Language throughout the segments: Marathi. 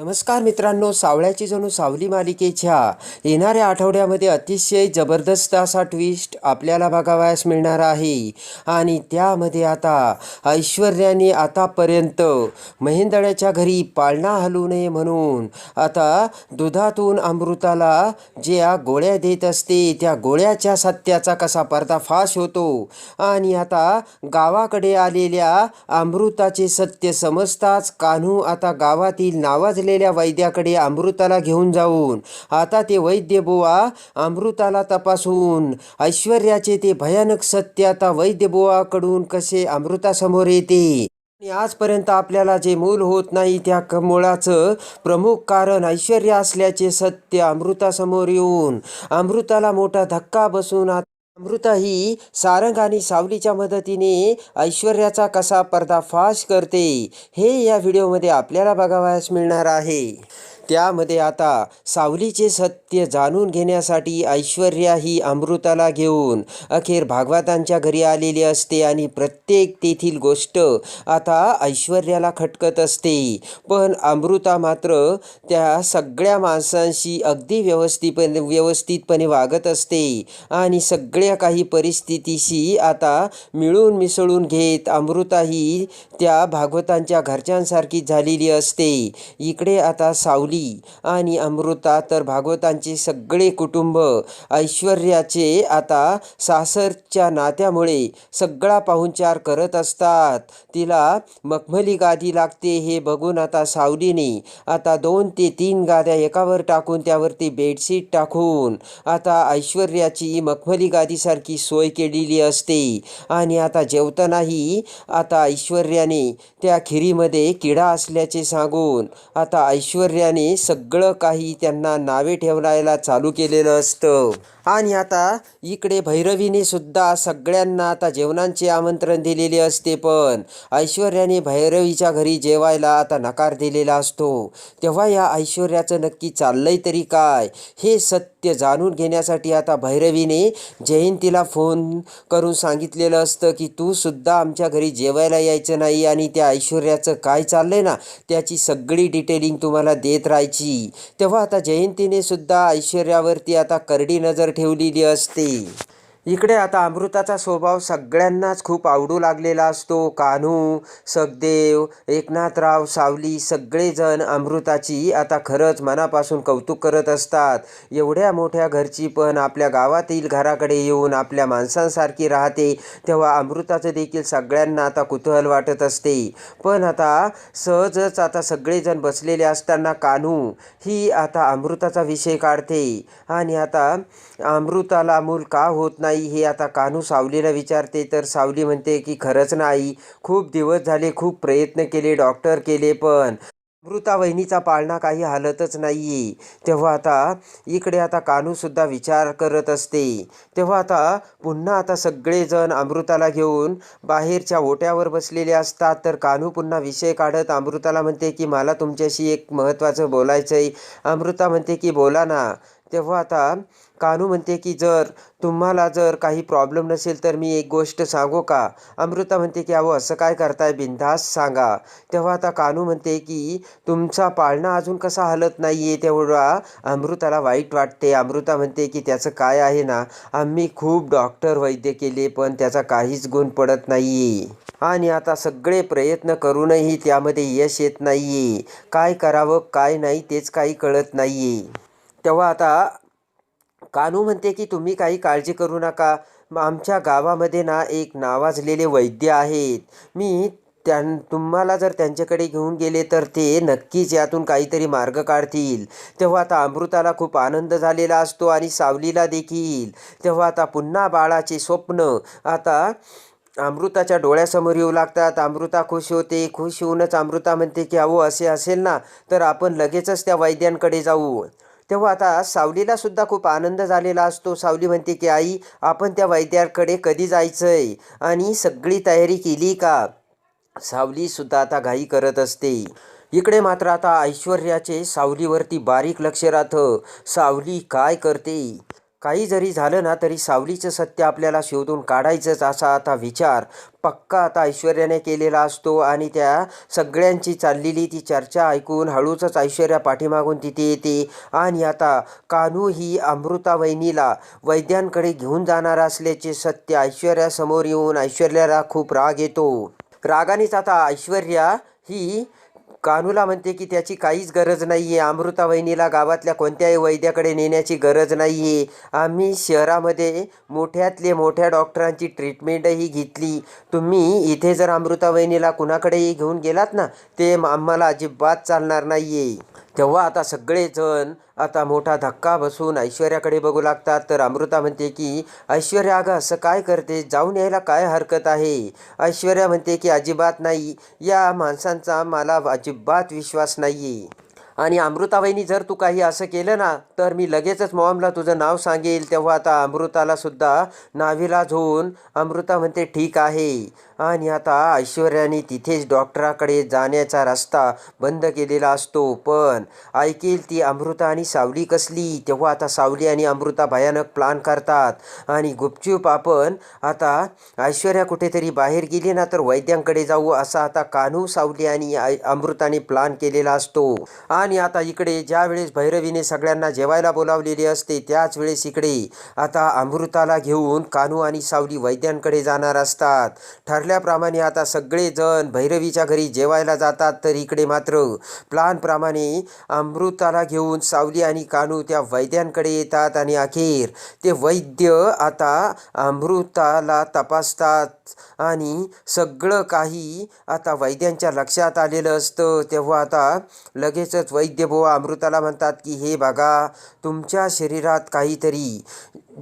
नमस्कार मित्रांनो सावळ्याची जणू सावली मालिकेच्या येणाऱ्या आठवड्यामध्ये अतिशय जबरदस्त असा ट्विस्ट आपल्याला बघावयास मिळणार आहे. आणि त्यामध्ये आता ऐश्वर्याने आतापर्यंत महेंदळ्याच्या घरी पाळणा हलू नये म्हणून आता दुधातून अमृताला ज्या गोळ्या देत असते त्या गोळ्याच्या सत्याचा कसा पर्दाफाश होतो आणि आता गावाकडे आलेल्या अमृताचे सत्य समजताच कान्हू आता गावातील नावाजले असलेल्या वैद्याकडे अमृताला घेऊन जाऊन. आता ते वैद्य बुवा अमृताला तपासून. ऐश्वर्याचे ते भयानक सत्य आता वैद्य बुवाकडून कसे अमृतासमोर येते? आणि आजपर्यंत आपल्याला जे मूल होत नाही त्या मुळाचं प्रमुख कारण ऐश्वर्या असल्याचे सत्य अमृतासमोर येऊन. अमृताला मोठा धक्का बसून आत- अमृता ही सारंग आणि सावलीच्या मदतीने ऐश्वर्याचा कसा पर्दाफाश करते हे या व्हिडिओमध्ये आपल्याला बघावयास मिळणार आहे. त्यामध्ये आता सावलीचे सत्य जाणून घेण्यासाठी ऐश्वर्या ही अमृताला घेऊन अखेर भागवतांच्या घरी आलेली असते आणि प्रत्येक तेथील गोष्ट आता ऐश्वर्याला खटकत असते. पण अमृता मात्र त्या सगळ्या माणसांशी अगदी व्यवस्थितपणे व्यवस्थितपणे वागत असते आणि सगळ्या काही परिस्थितीशी आता मिळून मिसळून घेत अमृता ही त्या भागवतांच्या घरच्यांसारखी झालेली असते. इकडे आता सावली आणि अमृता तर भागवतांचे सगळे कुटुंब ऐश्वर्याचे आता सासरच्या नात्यामुळे सगळा पाहुणचार करत असतात. तिला मखमली गादी लागते हे बघून आता सावलीने आता दोन ते तीन गाद्या एकावर टाकून त्यावरती बेडशीट टाकून आता ऐश्वर्याची मखमली गादीसारखी सोय केलेली असते. आणि आता जेवतानाही आता ऐश्वर्याने त्या खिरीमध्ये किडा असल्याचे सांगून आता ऐश्वर्याने सगळं काही त्यांना नावे ठेवायला चालू केलेलं असतं. आणि आता इकडे भैरवीने सुद्धा सगळ्यांना आता जेवणाचे आमंत्रण दिलेले असते पण ऐश्वर्याने भैरवीच्या घरी जेवायला आता नकार दिलेला असतो. तेव्हा या ऐश्वर्याचं नक्की चाललंय तरी काय? हे सत्य जाणून घेण्यासाठी आता भैरवीने जयंतीला फोन करून सांगितलेलं असतं की तू सुद्धा आमच्या घरी जेवायला यायचं नाही आणि त्या ऐश्वर्याचं काय चाललंय ना त्याची सगळी डिटेलिंग तुम्हाला देत राहायची. तेव्हा आता जयंतीने सुद्धा ऐश्वर्यावरती आता करडी नजर ठेवलेली असते. इकडे आता अमृताचा स्वभाव सगळ्यांनाच खूप आवडू लागलेला असतो. कान्हू सखदेव एकनाथराव सावली सगळेजण अमृताची आता खरंच मनापासून कौतुक करत असतात. एवढ्या मोठ्या घरची पण आपल्या गावातील घराकडे येऊन आपल्या माणसांसारखी राहते तेव्हा अमृताचं देखील सगळ्यांना आता कुतूहल वाटत असते. पण आता सहजच आता सगळेजण बसलेले असताना कान्हू ही आता अमृताचा विषय काढते. आणि आता अमृताला मूल का होत नाही हे आता कान्हू सावलीला विचारते. तर सावली म्हणते की खरंच नाही खूप दिवस झाले खूप प्रयत्न केले डॉक्टर केले पण अमृता वहिनीचा पाळणा काही हालतच नाही तेव्हा आता इकडे आता कान्हूसुद्धा विचार करत असते. तेव्हा आता पुन्हा आता सगळेजण अमृताला घेऊन बाहेरच्या ओट्यावर बसलेले असतात. तर कान्हू पुन्हा विषय काढत अमृताला म्हणते की मला तुमच्याशी एक महत्त्वाचं बोलायचं आहे अमृता म्हणते की बोला ना. तेव्हा आता कानू म्हणते की जर तुम्हाला जर काही प्रॉब्लेम नसेल तर मी एक गोष्ट सांगू का? अमृता म्हणते की अहो असं काय करताय? बिनधास्त सांगा. तेव्हा आता कानू म्हणते की तुमचा पाळणा अजून कसा हलत नाही आहे तेवढा अमृताला वाईट वाटते. अमृता म्हणते की त्याचं काय आहे ना आम्ही खूप डॉक्टर वैद्य केले पण त्याचा काहीच गुण पडत नाही आहे आणि आता सगळे प्रयत्न करूनही त्यामध्ये यश येत नाही आहे काय करावं काय नाही तेच काही कळत नाही आहे तेव्हा आता कानू म्हणते की तुम्ही काही काळजी करू नका. आमच्या गावामध्ये ना एक नावाजलेले वैद्य आहेत. मी त्यां तुम्हाला जर त्यांच्याकडे घेऊन गेले तर ते नक्कीच यातून काहीतरी मार्ग काढतील. तेव्हा आता अमृताला खूप आनंद झालेला असतो आणि सावलीला देखील. तेव्हा आता पुन्हा बाळाचे स्वप्न. आता अमृताच्या डोळ्यासमोर येऊ लागतात. अमृता खुश होते. खुश होऊनच अमृता म्हणते की अहो असे असेल ना तर आपण लगेचच त्या वैद्यांकडे जाऊ. तेव्हा आता सावलीला सुद्धा खूप आनंद झालेला असतो. सावली म्हणते की आई आपण त्या वैद्याकडे कधी जायचंय? आणि सगळी तयारी केली का? सावली सुद्धा आता घाई करत असते. इकडे मात्र आता ऐश्वर्याचे सावलीवरती बारीक लक्ष राहतं. सावली काय करते? काही जरी झालं ना तरी सावलीचं सत्य आपल्याला शोधून काढायचंच असा आता विचार पक्का आता ऐश्वर्याने केलेला असतो आणि त्या सगळ्यांची चाललेली ती चर्चा ऐकून हळूचच ऐश्वर्या पाठीमागून तिथे येते आणि आता कानू ही अमृता वहिनीला वैद्यांकडे घेऊन जाणार असल्याचे सत्य ऐश्वर्यासमोर येऊन ऐश्वर्याला खूप राग येतो. रागानेच आता ऐश्वर्या ही कानूला म्हणते की त्याची काहीच गरज नाही आहे अमृता वहिनीला गावातल्या कोणत्याही वैद्याकडे नेण्याची गरज नाही आहे आम्ही शहरामध्ये मोठ्यातले मोठ्या डॉक्टरांची ट्रीटमेंटही घेतली. तुम्ही इथे जर अमृता वहिनीला कुणाकडेही घेऊन गेलात ना ते आम्हाला अजिबात चालणार नाही आहे तेव्हा आता सगळेजण आता मोठा धक्का बसून ऐश्वर्याकडे बघू लागतात. तर अमृता म्हणते की ऐश्वर्या अगं असं काय करते? जाऊन यायला काय हरकत आहे? ऐश्वर्या म्हणते की अजिबात नाही. या माणसांचा मला अजिबात विश्वास नाही आहे आणि अमृताबाईंनी जर तू काही असं केलं ना तर मी लगेचच मॉमला तुझं नाव सांगेल. तेव्हा आता अमृताला सुद्धा नावीला होऊन अमृता म्हणते ठीक आहे. आणि आता ऐश्वर्याने तिथेच डॉक्टराकडे जाण्याचा रस्ता बंद केलेला असतो. पण ऐकेल ती अमृता आणि सावली कसली? तेव्हा आता सावली आणि अमृता भयानक प्लान करतात. आणि गुपचूप आपण आता ऐश्वर्या कुठेतरी बाहेर गेली ना तर वैद्यांकडे जाऊ असा आता कान्हू सावली आणि अमृताने प्लान केलेला असतो. आणि आता इकडे ज्या वेळेस भैरवीने सगळ्यांना जेवायला बोलावलेली असते त्याच वेळेस इकडे आता अमृताला घेऊन कान्हू आणि सावली वैद्यांकडे जाणार असतात. ठरले ठरल्याप्रमाणे आता सगळेजण भैरवीच्या घरी जेवायला जातात तर इकडे मात्र प्लानप्रमाणे अमृताला घेऊन सावली आणि कानू त्या वैद्यांकडे येतात आणि अखेर ते वैद्य आता अमृताला तपासतात आणि सगळं काही आता वैद्यांच्या लक्षात आलेलं असतं. तेव्हा आता लगेचच वैद्य बुवा अमृताला म्हणतात की हे बघा तुमच्या शरीरात काहीतरी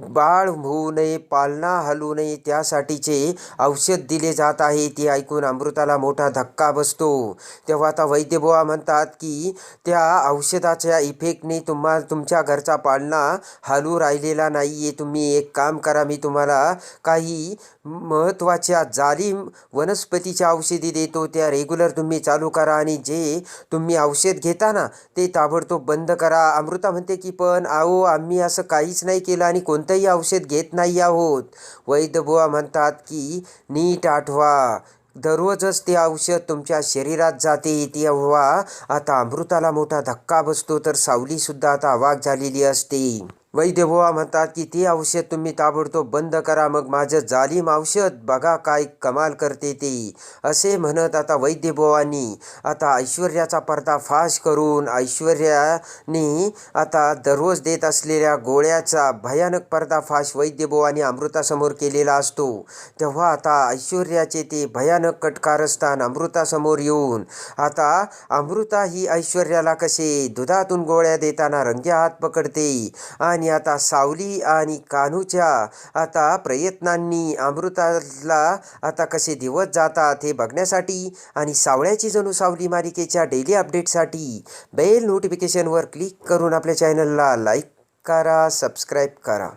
बाळ होऊ नये पालना हलू नये त्यासाठीचे औषध दिले जात आहे ते ऐकून अमृताला मोठा धक्का बसतो. तेव्हा आता वैद्यबुवा म्हणतात की त्या औषधाच्या इफेक्टने तुम्हा तुमच्या घरचा पालना हलू राहिलेला नाही आहे तुम्ही एक काम करा मी तुम्हाला काही महत्त्वाच्या जालीम वनस्पतीच्या औषधी देतो त्या रेग्युलर तुम्ही चालू करा आणि जे तुम्ही औषध घेता ना ते ताबडतोब बंद करा. अमृता म्हणते की पण आहो आम्ही असं काहीच नाही केलं आणि कोणतं कोणतंही औषध घेत नाही आहोत. वैद्यबुवा म्हणतात की नीट आठवा. दररोजच ते औषध तुमच्या शरीरात जाते तेव्हा आता अमृताला मोठा धक्का बसतो तर सावलीसुद्धा आता अवाक झालेली असते. वैद्यबुवा म्हणतात की ते औषध तुम्ही ताबडतोब बंद करा मग माझं जालीम औषध बघा काय कमाल करते ते. असे म्हणत आता वैद्यबुवांनी आता ऐश्वर्याचा पर्दा फाश करून ऐश्वर्याने आता दररोज देत असलेल्या गोळ्याचा भयानक पर्दाफाश वैद्यबुवांनी अमृतासमोर केलेला असतो. तेव्हा आता ऐश्वर्याचे ते भयानक कटकारस्थान अमृतासमोर येऊन आता अमृता ही ऐश्वर्याला कसे दुधातून गोळ्या देताना रंगे हात पकडते आणि आणि आता सावली आणि कान्हूच्या आता प्रयत्नांनी अमृताला आता कसे दिवस जातात हे बघण्यासाठी आणि सावळ्याची जणू सावली मालिकेच्या डेली अपडेटसाठी बेल नोटिफिकेशनवर क्लिक करून आपल्या चॅनलला लाईक करा सबस्क्राईब करा.